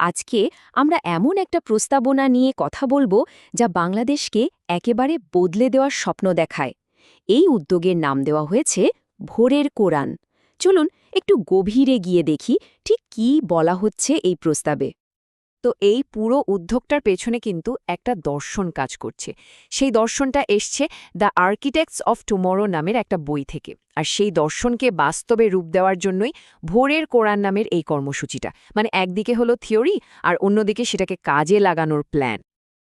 আজকে আমরা এমন একটা প্রস্তাবনা নিয়ে কথা বলব যা বাংলাদেশকে একেবারে বদলে দেওয়ার স্বপ্ন দেখায়। এই উদ্যোগের নাম দেওয়া হয়েছে ভোরের কোরআন। চলুন একটু গভীরে গিয়ে দেখি ঠিক কি বলা হচ্ছে এই প্রস্তাবে। তো এই পুরো উদ্যোগটার পেছনে কিন্তু একটা দর্শন কাজ করছে। সেই দর্শনটা এসছে দ্য আর্কিটেক্টস অফ টুমোরো নামের একটা বই থেকে। আর সেই দর্শনকে বাস্তবে রূপ দেওয়ার জন্যই ভোরের কোরআন নামের এই কর্মসূচিটা। মানে একদিকে হলো থিওরি আর অন্যদিকে সেটাকে কাজে লাগানোর প্ল্যান।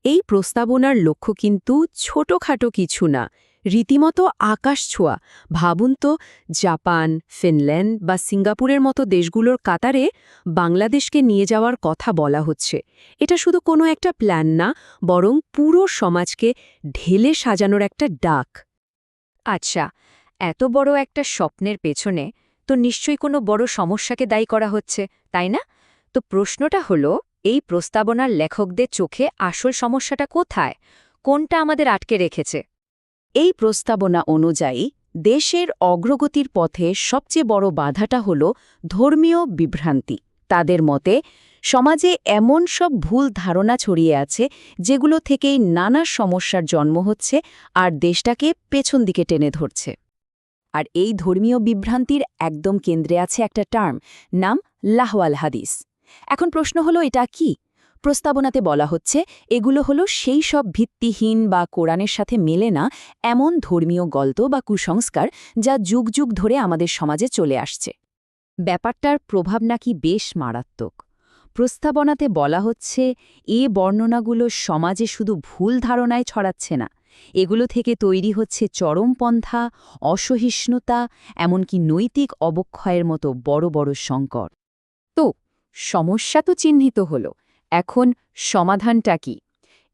এই প্রস্তাবনার লক্ষ্য কিন্তু ছোটখাটো কিছু না। রীতিমতো আকাশ ছোঁয়া। ভাবুন তো, জাপান, ফিনল্যান্ড বা সিঙ্গাপুরের মতো দেশগুলোর কাতারে বাংলাদেশকে নিয়ে যাওয়ার কথা বলা হচ্ছে। এটা শুধু কোনো একটা প্ল্যান না, বরং পুরো সমাজকে ঢেলে সাজানোর একটা ডাক। আচ্ছা এত বড় একটা স্বপ্নের পেছনে তো নিশ্চয়ই কোনো বড় সমস্যাকে দায়ী করা হচ্ছে, তাই না? তো প্রশ্নটা হলো, এই প্রস্তাবনার লেখকদের চোখে আসল সমস্যাটা কোথায়? কোনটা আমাদের আটকে রেখেছে? এই প্রস্তাবনা অনুযায়ী, দেশের অগ্রগতির পথে সবচেয়ে বড় বাধাটা হল ধর্মীয় বিভ্রান্তি। তাদের মতে, সমাজে এমন সব ভুল ধারণা ছড়িয়ে আছে যেগুলো থেকেই নানা সমস্যার জন্ম হচ্ছে আর দেশটাকে পেছন দিকে টেনে ধরছে। আর এই ধর্মীয় বিভ্রান্তির একদম কেন্দ্রে আছে একটা টার্ম, নাম লাহওয়াল হাদিস। এখন প্রশ্ন হলো, এটা কি? প্রস্তাবনাতে বলা হচ্ছে, এগুলো হলো সেই সব ভিত্তিহীন বা কোরআনের সাথে মেলে না এমন ধর্মীয় গল্প বা কুসংস্কার যা যুগ যুগ ধরে আমাদের সমাজে চলে আসছে। ব্যাপারটার প্রভাব নাকি বেশ মারাত্মক। প্রস্তাবনাতে বলা হচ্ছে, এ বর্ণনাগুলো সমাজে শুধু ভুল ধারণায় ছড়াচ্ছে না, এগুলো থেকে তৈরি হচ্ছে চরমপন্থা, অসহিষ্ণুতা, এমনকি নৈতিক অবক্ষয়ের মতো বড় বড় সংকট। তো, সমস্যা তো চিহ্নিত হলো এখন সমাধানটা কি?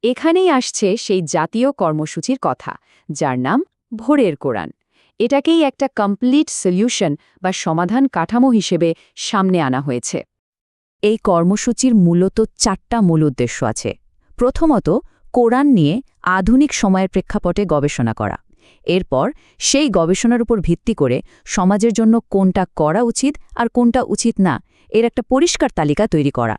এখানেই আসছে সেই জাতীয় কর্মসূচির কথা, যার নাম ভোরের কোরআন। এটাকেই একটা কমপ্লিট সলিউশন বা সমাধান কাঠামো হিসেবে সামনে আনা হয়েছে। এই কর্মসূচির মূলত চারটা মূল উদ্দেশ্য আছে। প্রথমত, কোরআন নিয়ে আধুনিক সময়ের প্রেক্ষাপটে গবেষণা করা। এরপর, সেই গবেষণার উপর ভিত্তি করে সমাজের জন্য কোনটা করা উচিত আর কোনটা উচিত না, এর একটা পরিষ্কার তালিকা তৈরি করা।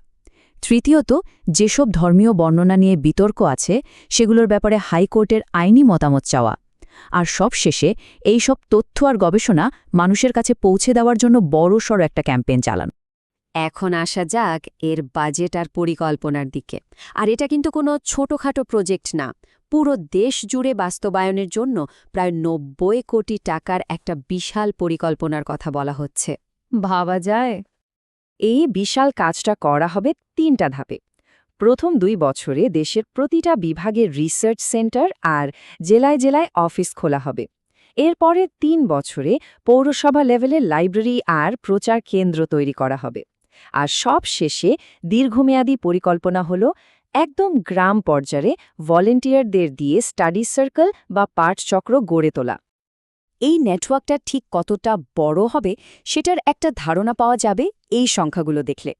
তৃতীয়ত, যেসব ধর্মীয় বর্ণনা নিয়ে বিতর্ক আছে, সেগুলোর ব্যাপারে হাইকোর্টের আইনি মতামত চাওয়া। আর সবশেষে এই সব তথ্য আর গবেষণা মানুষের কাছে পৌঁছে দেওয়ার জন্য বড়সড় একটা ক্যাম্পেইন চালানো। এখন আসা যাক এর বাজেট আর পরিকল্পনার দিকে। আর এটা কিন্তু কোনো ছোটখাটো প্রজেক্ট না। পুরো দেশ জুড়ে বাস্তবায়নের জন্য প্রায় নব্বই কোটি টাকার একটা বিশাল পরিকল্পনার কথা বলা হচ্ছে। ভাবা যায়। এই বিশাল কাজটা করা হবে তিনটা ধাপে। প্রথম দুই বছরে দেশের প্রতিটা বিভাগের রিসার্চ সেন্টার আর জেলায় জেলায় অফিস খোলা হবে। এরপরে তিন বছরে পৌরসভা লেভেলে লাইব্রেরি আর প্রচার কেন্দ্র তৈরি করা হবে। আর সব শেষে দীর্ঘমেয়াদী পরিকল্পনা হল একদম গ্রাম পর্যায়ে ভলেন্টিয়ারদের দিয়ে স্টাডি সার্কেল বা পাঠচক্র গড়ে তোলা। এই নেটওয়ার্কটা ঠিক কতটা বড় হবে সেটার একটা ধারণা পাওয়া যাবে এই সংখ্যাগুলো দেখলে।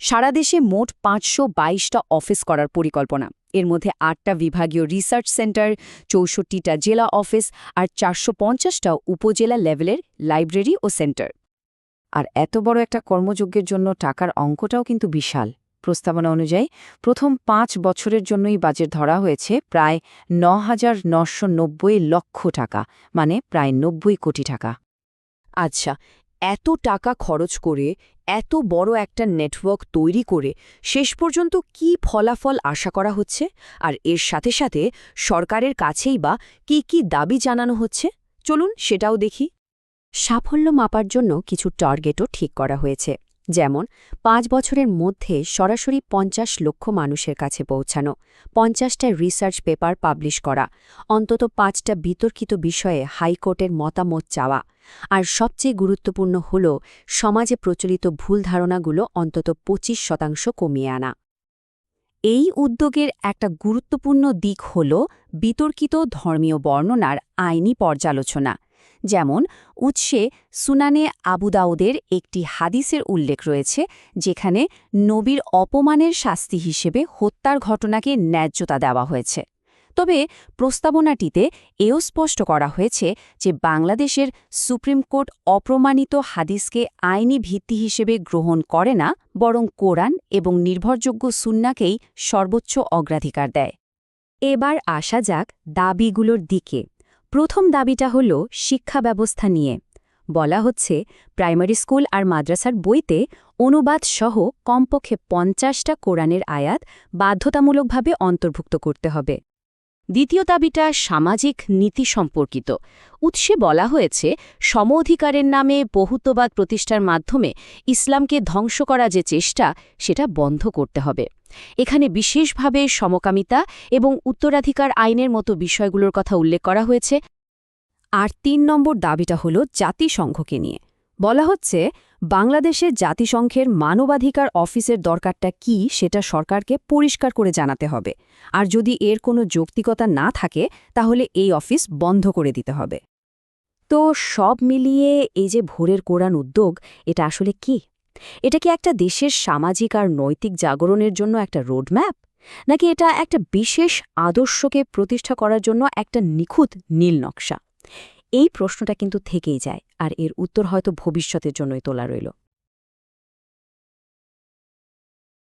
সারা দেশে মোট পাঁচশো বাইশটা অফিস করার পরিকল্পনা। এর মধ্যে আটটা বিভাগীয় রিসার্চ সেন্টার, চৌষট্টিটা জেলা অফিস আর চারশো পঞ্চাশটা উপজেলা লেভেলের লাইব্রেরি ও সেন্টার। আর এত বড় একটা কর্মযজ্ঞের জন্য টাকার অঙ্কটাও কিন্তু বিশাল। প্রস্তাবনা অনুযায়ী প্রথম পাঁচ বছরের জন্যই বাজেট ধরা হয়েছে প্রায় ন হাজার লক্ষ টাকা মানে প্রায় নব্বই কোটি টাকা। আচ্ছা এত টাকা খরচ করে, এত বড় একটা নেটওয়ার্ক তৈরি করে শেষ পর্যন্ত কি ফলাফল আশা করা হচ্ছে? আর এর সাথে সাথে সরকারের কাছেই বা কি কি দাবি জানানো হচ্ছে? চলুন সেটাও দেখি। সাফল্য মাপার জন্য কিছু টার্গেটও ঠিক করা হয়েছে। যেমন, পাঁচ বছরের মধ্যে সরাসরি পঞ্চাশ লক্ষ মানুষের কাছে পৌঁছানো, পঞ্চাশটা রিসার্চ পেপার পাবলিশ করা, অন্তত পাঁচটা বিতর্কিত বিষয়ে হাইকোর্টের মতামত চাওয়া, আর সবচেয়ে গুরুত্বপূর্ণ হল সমাজে প্রচলিত ভুল ধারণাগুলো অন্তত পঁচিশ শতাংশ কমিয়ে আনা। এই উদ্যোগের একটা গুরুত্বপূর্ণ দিক হল বিতর্কিত ধর্মীয় বর্ণনার আইনি পর্যালোচনা। যেমন উৎসে সুনানে আবুদাউদের একটি হাদিসের উল্লেখ রয়েছে, যেখানে নবীর অপমানের শাস্তি হিসেবে হত্যার ঘটনাকে ন্যায্যতা দেওয়া হয়েছে। তবে প্রস্তাবনাটিতে এও স্পষ্ট করা হয়েছে যে বাংলাদেশের সুপ্রিম কোর্ট অপ্রমাণিত হাদিসকে আইনি ভিত্তি হিসেবে গ্রহণ করে না, বরং কোরআন এবং নির্ভরযোগ্য সুন্নাকেই সর্বোচ্চ অগ্রাধিকার দেয়। এবার আসা যাক দাবিগুলোর দিকে। প্রথম দাবিটা হল শিক্ষা ব্যবস্থা নিয়ে। বলা হচ্ছে, প্রাইমারি স্কুল আর মাদ্রাসার বইতে অনুবাদ সহ কমপক্ষে পঞ্চাশটা কোরআনের আয়াত বাধ্যতামূলকভাবে অন্তর্ভুক্ত করতে হবে। দ্বিতীয় দাবিটা সামাজিক নীতি সম্পর্কিত। উৎসে বলা হয়েছে সম অধিকারের নামে বহুত্ববাদ প্রতিষ্ঠার মাধ্যমে ইসলামকে ধ্বংস করা যে চেষ্টা, সেটা বন্ধ করতে হবে। এখানে বিশেষভাবে সমকামিতা এবং উত্তরাধিকার আইনের মতো বিষয়গুলোর কথা উল্লেখ করা হয়েছে। আর তিন নম্বর দাবিটা হল জাতিসংঘকে নিয়ে। বলা হচ্ছে, বাংলাদেশে জাতিসংঘের মানবাধিকার অফিসের দরকারটা কি সেটা সরকারকে পরিষ্কার করে জানাতে হবে। আর যদি এর কোনো যৌক্তিকতা না থাকে, তাহলে এই অফিস বন্ধ করে দিতে হবে। তো সব মিলিয়ে এই যে ভোরের কোরআন উদ্যোগ, এটা আসলে কি? এটা কি একটা দেশের সামাজিক আর নৈতিক জাগরণের জন্য একটা রোডম্যাপ? নাকি এটা একটা বিশেষ আদর্শকে প্রতিষ্ঠা করার জন্য একটা নিখুঁত নীল নকশা? এই প্রশ্নটা কিন্তু থেকেই যায় আর এর উত্তর হয়তো ভবিষ্যতের জন্যই তোলা রইল।